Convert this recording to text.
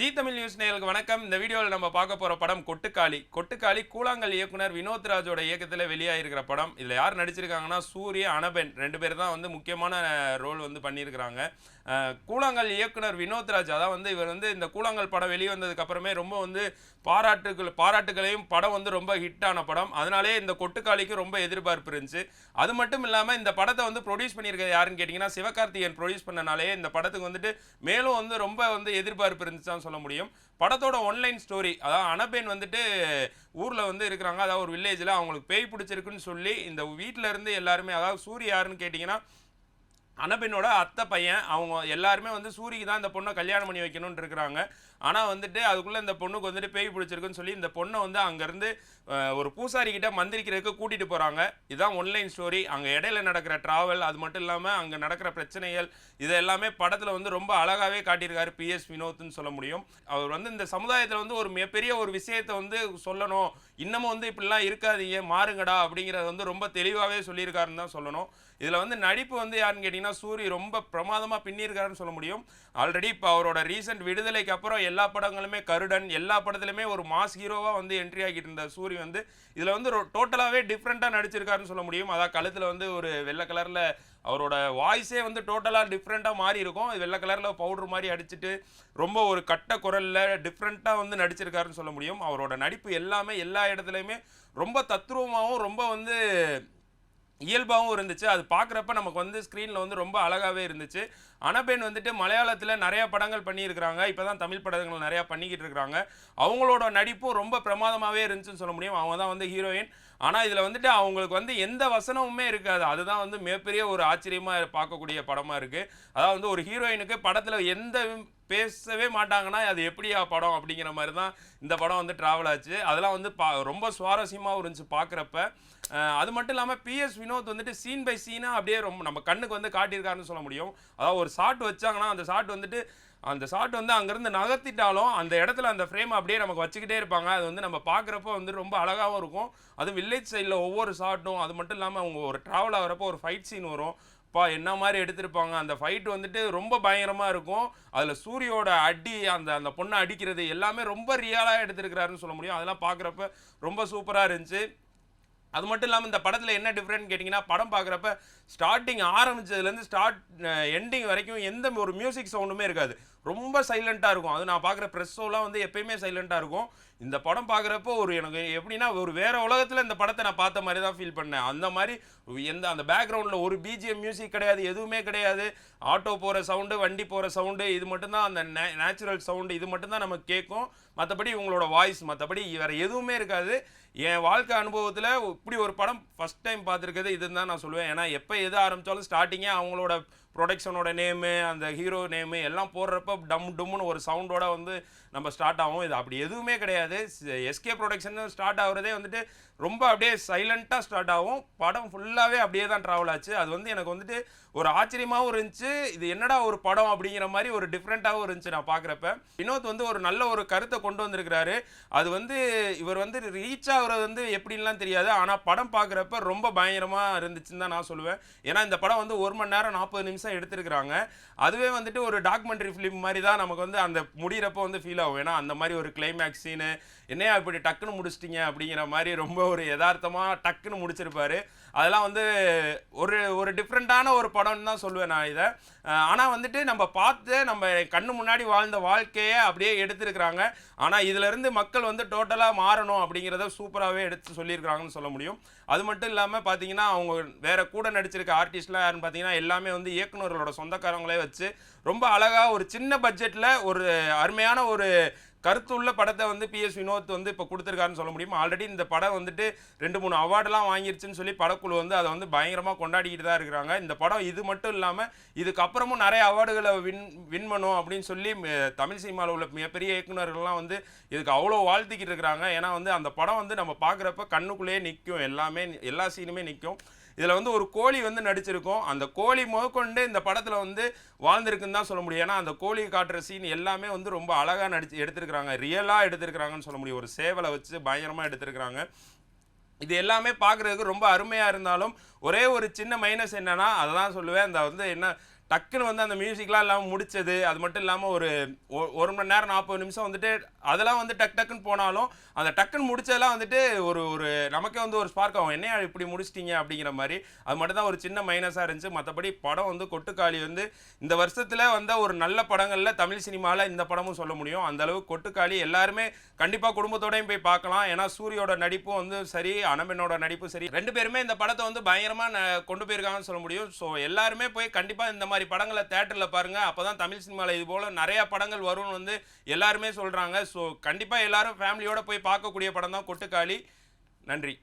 G Tamil news நேயர்களுக்கு வணக்கம். இந்த வீடியோவில் நம்ம பார்க்க போகிற படம் கொட்டுக்காளி. கொட்டுக்காளி கூழாங்கல் இயக்குனர் வினோத் ராஜோட இயக்கத்தில் வெளியாகிருக்கிற படம். இதில் யார் நடிச்சிருக்காங்கன்னா சூரிய அனபென் ரெண்டு பேர் தான் வந்து முக்கியமான ரோல் வந்து பண்ணியிருக்கிறாங்க. கூழாங்கல் இயக்குனர் வினோத் ராஜ் அதான் வந்து இவர் வந்து இந்த கூழாங்கல் படம் வெளியே அப்புறமே ரொம்ப வந்து பாராட்டுகள் பாராட்டுகளையும் படம் வந்து ரொம்ப ஹிட்டான படம். அதனாலே இந்த கொட்டுக்காளிக்கு ரொம்ப எதிர்பார்ப்பு இருந்துச்சு. அது மட்டும் இல்லாமல் இந்த படத்தை வந்து ப்ரொடியூஸ் பண்ணியிருக்கிறது யாருன்னு கேட்டிங்கன்னா சிவகார்த்திகேயன் ப்ரொடியூஸ் பண்ணனாலே இந்த படத்துக்கு வந்துட்டு மேலும் வந்து ரொம்ப வந்து எதிர்பார்ப்பு இருந்துச்சுதான் சொல்ல முடியும். படத்தோட ஒன்லைன் ஸ்டோரி அதாவது அனபென் வந்துட்டு ஊரில் வந்து இருக்கிறாங்க. அதாவது ஒரு வில்லேஜில் அவங்களுக்கு பேய் பிடிச்சிருக்குன்னு சொல்லி இந்த வீட்டில் இருந்து எல்லாருமே அதாவது சூரிய யாருன்னு கேட்டிங்கன்னா அனபெண்ணோட அத்தை பையன் அவங்க எல்லாருமே வந்து சூரிக்கு தான் இந்த பொண்ணை கல்யாணம் பண்ணி வைக்கணும்னு இருக்கிறாங்க. ஆனால் வந்துட்டு அதுக்குள்ளே இந்த பொண்ணுக்கு வந்துட்டு பேய் பிடிச்சிருக்குன்னு சொல்லி இந்த பொண்ணை வந்து அங்கேருந்து ஒரு பூசாரிக்கிட்ட மந்திரிக்கிறதுக்கு கூட்டிகிட்டு போகிறாங்க இதுதான் ஒன்லைன் ஸ்டோரி அங்கே இடையில நடக்கிற ட்ராவல் அது மட்டும் இல்லாமல் அங்கே நடக்கிற பிரச்சனைகள் இது எல்லாமே படத்தில் வந்து ரொம்ப அழகாகவே காட்டியிருக்காரு பிஎஸ் வினோத்னு சொல்ல முடியும். அவர் வந்து இந்த சமுதாயத்தில் வந்து ஒரு மிகப்பெரிய ஒரு விஷயத்தை வந்து சொல்லணும். இன்னமும் வந்து இப்படிலாம் இருக்காதீங்க மாறுங்கடா அப்படிங்கிறத வந்து ரொம்ப தெளிவாகவே சொல்லியிருக்காருன்னு தான் சொல்லணும். இதில் வந்து நடிப்பு வந்து யாருன்னு கேட்டிங்கன்னா சூரி ரொம்ப பிரமாதமாக பின்னியிருக்காருன்னு சொல்ல முடியும். ஆல்ரெடி இப்போ அவரோட ரீசெண்ட் விடுதலைக்கு அப்புறம் எல்லா படங்களுமே கருடன் எல்லா படத்துலையுமே ஒரு மாஸ் ஹீரோவாக வந்து என்ட்ரி ஆகிட்டு இருந்த சூரி வந்து இதில் வந்து டோட்டலாகவே டிஃப்ரெண்ட்டாக நடிச்சிருக்காருன்னு சொல்ல முடியும். அதான் கழுத்தில் வந்து ஒரு வெள்ளை கலரில் அவரோட வாய்ஸே வந்து டோட்டலாக டிஃப்ரெண்ட்டாக மாறி இருக்கும். அது வெள்ளை கலரில் பவுடர் மாதிரி அடிச்சுட்டு ரொம்ப ஒரு கட்ட குரலில் டிஃப்ரெண்ட்டாக வந்து நடிச்சிருக்காருன்னு சொல்ல முடியும். அவரோட நடிப்பு எல்லாமே எல்லா இடத்துலையுமே ரொம்ப தத்ரூபமாகவும் ரொம்ப வந்து இயல்பாகவும் இருந்துச்சு. அது பார்க்குறப்ப நமக்கு வந்து ஸ்க்ரீனில் வந்து ரொம்ப அழகாகவே இருந்துச்சு. அனபென் வந்துட்டு மலையாளத்தில் நிறையா படங்கள் பண்ணியிருக்கிறாங்க. இப்போ தான் தமிழ் படங்கள் நிறையா பண்ணிக்கிட்டு இருக்கிறாங்க அவங்களோட நடிப்பும் ரொம்ப பிரமாதமாகவே இருந்துச்சுன்னு சொல்ல முடியும். அவங்க தான் வந்து ஹீரோயின் ஆனால் இதில் வந்துட்டு அவங்களுக்கு வந்து எந்த வசனமுமே இருக்காது. அதுதான் வந்து மிகப்பெரிய ஒரு ஆச்சரியமாக பார்க்கக்கூடிய படமாக இருக்குது அதாவது வந்து ஒரு ஹீரோயினுக்கு படத்தில் எந்த பேசவே மாட்டாங்கன்னா அது எப்படியா படம் அப்படிங்கிற மாதிரி தான் இந்த படம் வந்து ட்ராவல் ஆச்சு. அதெல்லாம் வந்து பா ரொம்ப சுவாரஸ்யமாகவும் இருந்துச்சு பார்க்குறப்ப. அது மட்டும் இல்லாமல் பிஎஸ் வினோத் வந்துட்டு சீன் பை சீனாக அப்படியே ரொம்ப நம்ம கண்ணுக்கு வந்து காட்டியிருக்காருன்னு சொல்ல முடியும். அதாவது ஒரு ஷாட் வச்சாங்கன்னா அந்த ஷாட் வந்துட்டு அந்த ஷாட் வந்து அங்கேருந்து நகர்த்திட்டாலும் அந்த இடத்துல அந்த ஃப்ரேம் அப்படியே நமக்கு வச்சுக்கிட்டே இருப்பாங்க. அது வந்து நம்ம பார்க்குறப்ப வந்து ரொம்ப அழகாகவும் இருக்கும். அதுவும் வில்லேஜ் சைடில் ஒவ்வொரு ஷாட்டும் அது மட்டும் இல்லாமல் அவங்க ஒரு ட்ராவல் ஆகிறப்போ ஒரு ஃபைட் சீன் வரும். பா என்ன மாதிரி எடுத்திருப்பாங்க? அந்த ஃபைட் வந்துட்டு ரொம்ப பயங்கரமாக இருக்கும். அதில் சூரியோட அடி அந்த அந்த பொண்ணை அடிக்கிறது எல்லாமே ரொம்ப ரியலாக எடுத்திருக்கிறாருன்னு சொல்ல முடியும். அதெல்லாம் பார்க்குறப்ப ரொம்ப சூப்பராக இருந்துச்சு. அது மட்டும் இல்லாமல் இந்த படத்தில் என்ன டிஃப்ரெண்ட் கேட்டிங்கன்னா படம் பார்க்குறப்ப ஸ்டார்டிங் ஆரம்பிச்சதுலேருந்து ஸ்டார்ட் எண்டிங் வரைக்கும் எந்த ஒரு மியூசிக் சவுண்டுமே இருக்காது. ரொம்ப சைலண்ட்டாக இருக்கும். அது நான் பார்க்குற ப்ரெஸ் ஷோலாம் வந்து எப்பயுமே சைலண்ட்டாக இருக்கும். இந்த படம் பார்க்குறப்போ ஒரு எனக்கு எப்படின்னா ஒரு வேறு உலகத்தில் இந்த படத்தை நான் பார்த்த மாதிரி தான் ஃபீல் பண்ணேன். அந்த மாதிரி எந்த அந்த பேக்ரவுண்டில் ஒரு பிஜிஎம் மியூசிக் கிடையாது எதுவுமே கிடையாது. ஆட்டோ போகிற சவுண்டு வண்டி போகிற சவுண்டு இது மட்டும்தான் அந்த நே நேச்சுரல் சவுண்டு இது மட்டும்தான் நமக்கு கேட்கும். மற்றபடி உங்களோட வாய்ஸ் மற்றபடி வேறு எதுவுமே இருக்காது. என் வாழ்க்கை அனுபவத்தில் இப்படி ஒரு படம் ஃபஸ்ட் டைம் பார்த்துருக்கிறது இதுன்னு தான் நான் சொல்லுவேன். ஏன்னா எப்போ எது ஆரம்பித்தாலும் ஸ்டார்டிங்கே அவங்களோட ப்ரொடக்ஷனோட நேமு அந்த ஹீரோ நேமு எல்லாம் போடுறப்ப டம் டும்னு ஒரு சவுண்டோட வந்து நம்ம ஸ்டார்ட் ஆகும். இது அப்படி எதுவுமே கிடையாது. எஸ்கே ப்ரொடக்ஷன் ஸ்டார்ட் ஆகுறதே வந்துட்டு ரொம்ப அப்படியே சைலண்ட்டாக ஸ்டார்ட் ஆகும். படம் ஃபுல்லாகவே அப்படியே தான் ட்ராவல் ஆச்சு. அது வந்து எனக்கு வந்துட்டு ஒரு ஆச்சரியமாகவும் இருந்துச்சு. இது என்னடா ஒரு படம் அப்படிங்கிற மாதிரி ஒரு டிஃப்ரெண்ட்டாகவும் இருந்துச்சு நான் பார்க்குறப்ப வினோத் வந்து ஒரு நல்ல ஒரு கருத்தை கொண்டு வந்திருக்கிறாரு. அது வந்து இவர் வந்து ரீச் ஆகுறது வந்து எப்படின்லாம் தெரியாது. ஆனால் படம் பார்க்குறப்ப ரொம்ப பயங்கரமாக இருந்துச்சுன்னு தான் நான் சொல்லுவேன். ஏன்னா இந்த படம் வந்து ஒரு மணி நேரம் நாற்பது நிமிஷம் எடுத்திருக்கிறாங்க. அதுவே வந்துட்டு ஒரு டாக்குமெண்ட்ரி ஃபிலிம் மாதிரி தான் நமக்கு வந்து அந்த முடிகிறப்ப வந்து ஃபீல் ஆகும். ஏன்னா அந்த மாதிரி ஒரு கிளைமேக்ஸ் சீனு என்னையா இப்படி டக்குன்னு முடிச்சிட்டிங்க அப்படிங்கிற மாதிரி ரொம்ப ஒரு யதார்த்தமாக டக்குன்னு முடிச்சிருப்பாரு. அதெல்லாம் வந்து ஒரு ஒரு டிஃப்ரெண்ட்டான ஒரு படம்னு தான் சொல்லுவேன் நான் இதை. ஆனால் வந்துட்டு நம்ம பார்த்து நம்ம கண்ணு முன்னாடி வாழ்ந்த வாழ்க்கையை அப்படியே எடுத்திருக்கிறாங்க. ஆனால் இதிலிருந்து மக்கள் வந்து டோட்டலாக மாறணும் அப்படிங்கிறத சூப்பராகவே எடுத்து சொல்லியிருக்கிறாங்கன்னு சொல்ல முடியும். அது மட்டும் இல்லாமல் பார்த்தீங்கன்னா அவங்க வேற கூட நடிச்சிருக்க ஆர்டிஸ்ட்லாம் யாருன்னு பார்த்தீங்கன்னா எல்லாமே வந்து இயக்குநர்களோட சொந்தக்காரங்களே வச்சு ரொம்ப அழகாக ஒரு சின்ன பட்ஜெட்டில் ஒரு அருமையான ஒரு கருத்துள்ள படத்தை வந்து பிஎஸ் வினோத் வந்து இப்போ கொடுத்துருக்காருன்னு சொல்ல முடியும்? ஆல்ரெடி இந்த படம் வந்துட்டு ரெண்டு மூணு அவார்டெலாம் வாங்கிருச்சுன்னு சொல்லி படக்குழு வந்து அதை வந்து பயங்கரமாக கொண்டாடிக்கிட்டு தான் இருக்கிறாங்க. இந்த படம் இது மட்டும் இல்லாமல் இதுக்கப்புறமும் நிறைய அவார்டுகளை வின் வின் பண்ணும் அப்படின்னு சொல்லி தமிழ் சினிமாவில் உள்ள மிகப்பெரிய இயக்குனர்கள்லாம் வந்து இதுக்கு அவ்வளோ வாழ்த்திக்கிட்டு இருக்கிறாங்க. ஏன்னா வந்து அந்த படம் வந்து நம்ம பார்க்குறப்ப கண்ணுக்குள்ளேயே நிற்கும் எல்லாமே எல்லா சீனுமே நிற்கும் இதில் வந்து ஒரு கோழி வந்து நடிச்சிருக்கோம். அந்த கோழி முதற்கொண்டு இந்த படத்தில் வந்து வாழ்ந்திருக்குன்னு தான் சொல்ல முடியும். ஏன்னா அந்த கோழி காட்டுற சீன் எல்லாமே வந்து ரொம்ப அழகாக நடிச்சு எடுத்திருக்கிறாங்க. ரியலாக எடுத்திருக்கிறாங்கன்னு சொல்ல முடியும். ஒரு சேவலை வச்சு பயங்கரமாக எடுத்திருக்கிறாங்க. இது எல்லாமே பார்க்குறதுக்கு ரொம்ப அருமையாக இருந்தாலும் ஒரே ஒரு சின்ன மைனஸ் என்னென்னா அதெல்லாம் சொல்லுவேன். இந்த வந்து என்ன டக்குன்னு வந்து அந்த மியூசிக்லாம் இல்லாமல் முடிச்சது. அது மட்டும் இல்லாமல் ஒரு ஒரு மணி நேரம் நாற்பது நிமிஷம் வந்துட்டு அதெல்லாம் வந்து டக் டக்குன்னு போனாலும் அந்த டக்குன்னு முடிச்சதெல்லாம் வந்துட்டு ஒரு ஒரு நமக்கே வந்து ஒரு ஸ்பார்க் ஆகும். என்னையா இப்படி முடிச்சிட்டிங்க அப்படிங்கிற மாதிரி. அது மட்டும் தான் ஒரு சின்ன மைனஸாக இருந்துச்சு. மற்றபடி படம் வந்து கொட்டுக்காளி வந்து இந்த வருஷத்தில் வந்த ஒரு நல்ல படங்களில் தமிழ் சினிமாவில் இந்த படமும் சொல்ல முடியும். அந்தளவு கொட்டுக்காளி எல்லாருமே கண்டிப்பாக குடும்பத்தோடையும் போய் பார்க்கலாம். ஏன்னா சூரியோட நடிப்பும் வந்து சரி அனம்பனோட நடிப்பும் சரி. ரெண்டு பேருமே இந்த படத்தை வந்து பயங்கரமாக கொண்டு போயிருக்காங்கன்னு சொல்ல முடியும். ஸோ எல்லாருமே போய் கண்டிப்பாக இந்த மாதிரி படங்களை தேட்டரில் பாருங்கள் அப்போ தான் தமிழ் சினிமாவில் இது போல் நிறையா படங்கள் வரும்னு வந்து எல்லாருமே சொல்கிறாங்க ஸோ கண்டிப்பாக எல்லாரும் ஃபேமிலியோட போய் பார்க்கக்கூடிய படம் தான் கொட்டுக்காளி. நன்றி.